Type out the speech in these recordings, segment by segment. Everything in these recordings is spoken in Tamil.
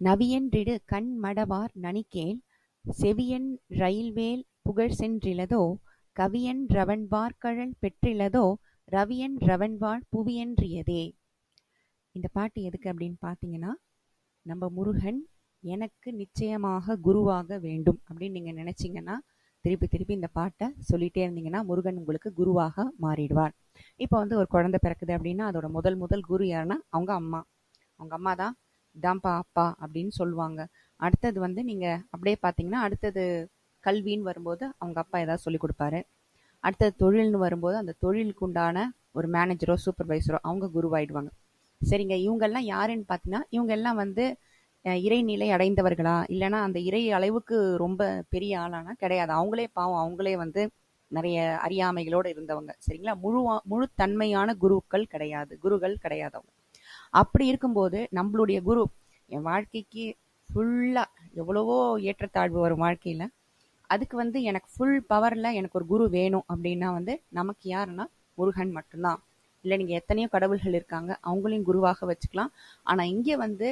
நவியன்றிடு கண் மடவார் நனிகேள் செவியன் ரயில்வேல் புகழ்சென்றிலதோ கவியன் ரவன்வார்கழல் பெற்றிலதோ ரவியன் ரவன்வாழ் புவியன்றியதே. இந்த பாட்டு எதுக்கு அப்படின்னு பார்த்தீங்கன்னா நம்ம முருகன் எனக்கு நிச்சயமாக குருவாக வேண்டும் அப்படின்னு நீங்கள் நினச்சிங்கன்னா திருப்பி திருப்பி இந்த பாட்டை சொல்லிட்டே இருந்தீங்கன்னா முருகன் உங்களுக்கு குருவாக மாறிடுவார். இப்போ வந்து ஒரு குழந்தை பிறக்குது அப்படின்னா அதோட முதல் முதல் குரு யாருன்னா அவங்க அம்மா. அவங்க அம்மா தான் இதான்ப்பா அப்பா அப்படின்னு சொல்லுவாங்க. அடுத்தது வந்து நீங்கள் அப்படியே பார்த்தீங்கன்னா அடுத்தது கல்வின்னு வரும்போது அவங்க அப்பா ஏதாவது சொல்லி கொடுப்பாரு. அடுத்தது தொழில்னு வரும்போது அந்த தொழிலுக்கு உண்டான ஒரு மேனேஜரோ சூப்பர்வைசரோ அவங்க குருவாயிடுவாங்க. சரிங்க இவங்கெல்லாம் யாருன்னு பார்த்தீங்கன்னா இவங்க எல்லாம் வந்து இறைநிலை அடைந்தவர்களா? இல்லைன்னா அந்த இறை அளவுக்கு ரொம்ப பெரிய ஆளானா கிடையாது. அவங்களே பாவம் அவங்களே வந்து நிறைய அறியாமைகளோடு இருந்தவங்க. சரிங்களா? முழுவா முழு தன்மையான குருக்கள் கிடையாது குருகள் கிடையாது அவங்க அப்படி இருக்கும்போது நம்மளுடைய குரு என் வாழ்க்கைக்கு ஃபுல்லாக எவ்வளவோ ஏற்றத்தாழ்வு வரும் வாழ்க்கையில். அதுக்கு வந்து எனக்கு ஃபுல் பவரில் எனக்கு ஒரு குரு வேணும் அப்படின்னா வந்து நமக்கு யாருன்னா முருகன் மட்டும்தான். இல்லை நீங்கள் எத்தனையோ கடவுள்கள் இருக்காங்க அவங்களையும் குருவாக வச்சுக்கலாம். ஆனால் இங்கே வந்து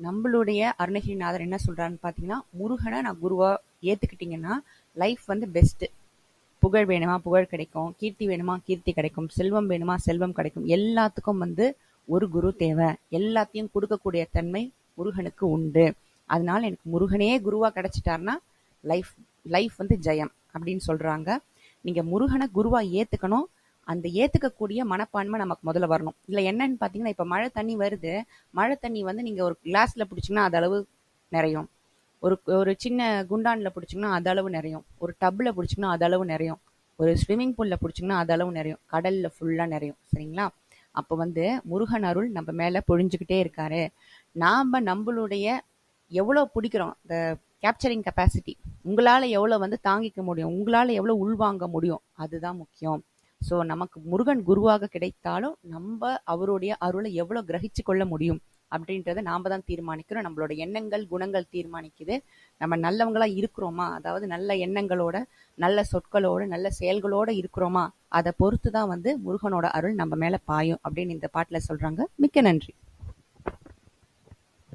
நம்மளுடைய அருணகிரிநாதர் என்ன சொல்கிறாருன்னு பார்த்தீங்கன்னா முருகனை நான் குருவாக ஏற்றுக்கிட்டிங்கன்னா லைஃப் வந்து பெஸ்ட்டு புகழ் வேணுமா புகழ் கிடைக்கும். கீர்த்தி வேணுமா கீர்த்தி கிடைக்கும். செல்வம் வேணுமா செல்வம் கிடைக்கும். எல்லாத்துக்கும் வந்து ஒரு குரு தேவை. எல்லாத்தையும் கொடுக்கக்கூடிய தன்மை முருகனுக்கு உண்டு. அதனால எனக்கு முருகனே குருவா கிடைச்சிட்டார்னா லைஃப் லைஃப் வந்து ஜெயம் அப்படின்னு சொல்றாங்க. நீங்க முருகனை குருவா ஏத்துக்கணும். அந்த ஏத்துக்கக்கூடிய மனப்பான்மை நமக்கு முதல்ல வரணும். இல்ல என்னன்னு பாத்தீங்கன்னா இப்ப மழை தண்ணி வருது. மழை தண்ணி வந்து நீங்க ஒரு கிளாஸ்ல பிடிச்சிங்கன்னா அது அளவு நிறையும். ஒரு ஒரு சின்ன குண்டான்ல பிடிச்சிங்கன்னா அது அளவு நிறையும். ஒரு டப்ல பிடிச்சிங்கன்னா அது அளவு நிறையும். ஒரு ஸ்விம்மிங் பூல்ல பிடிச்சிங்கன்னா அது அளவு நிறையும். கடல்ல ஃபுல்லா நிறையும். சரிங்களா? அப்போ வந்து முருகன் அருள் நம்ம மேலே பொழிஞ்சுக்கிட்டே இருக்காரு. நாம் நம்மளுடைய எவ்வளோ பிடிக்கிறோம் இந்த கேப்சரிங் கெப்பாசிட்டி உங்களால் எவ்வளோ வந்து தாங்கிக்க முடியும் உங்களால் எவ்வளோ உள்வாங்க முடியும் அதுதான் முக்கியம். ஸோ நமக்கு முருகன் குருவாக கிடைத்தாலும் நம்ம அவருடைய அருளை எவ்வளோ கிரகிச்சு கொள்ள முடியும் அப்படின்றத நாம் தான் தீர்மானிக்கிறோம் நம்மளோட எண்ணங்கள் குணங்கள் தீர்மானிக்குது. நம்ம நல்லவங்களா இருக்கிறோமா? அதாவது நல்ல எண்ணங்களோட நல்ல சொற்களோட நல்ல செயல்களோட இருக்கிறோமா? அதை பொறுத்து தான் வந்து முருகனோட அருள் நம்ம மேலே பாயும் அப்படின்னு இந்த பாட்டில் சொல்கிறாங்க மிக்க நன்றி.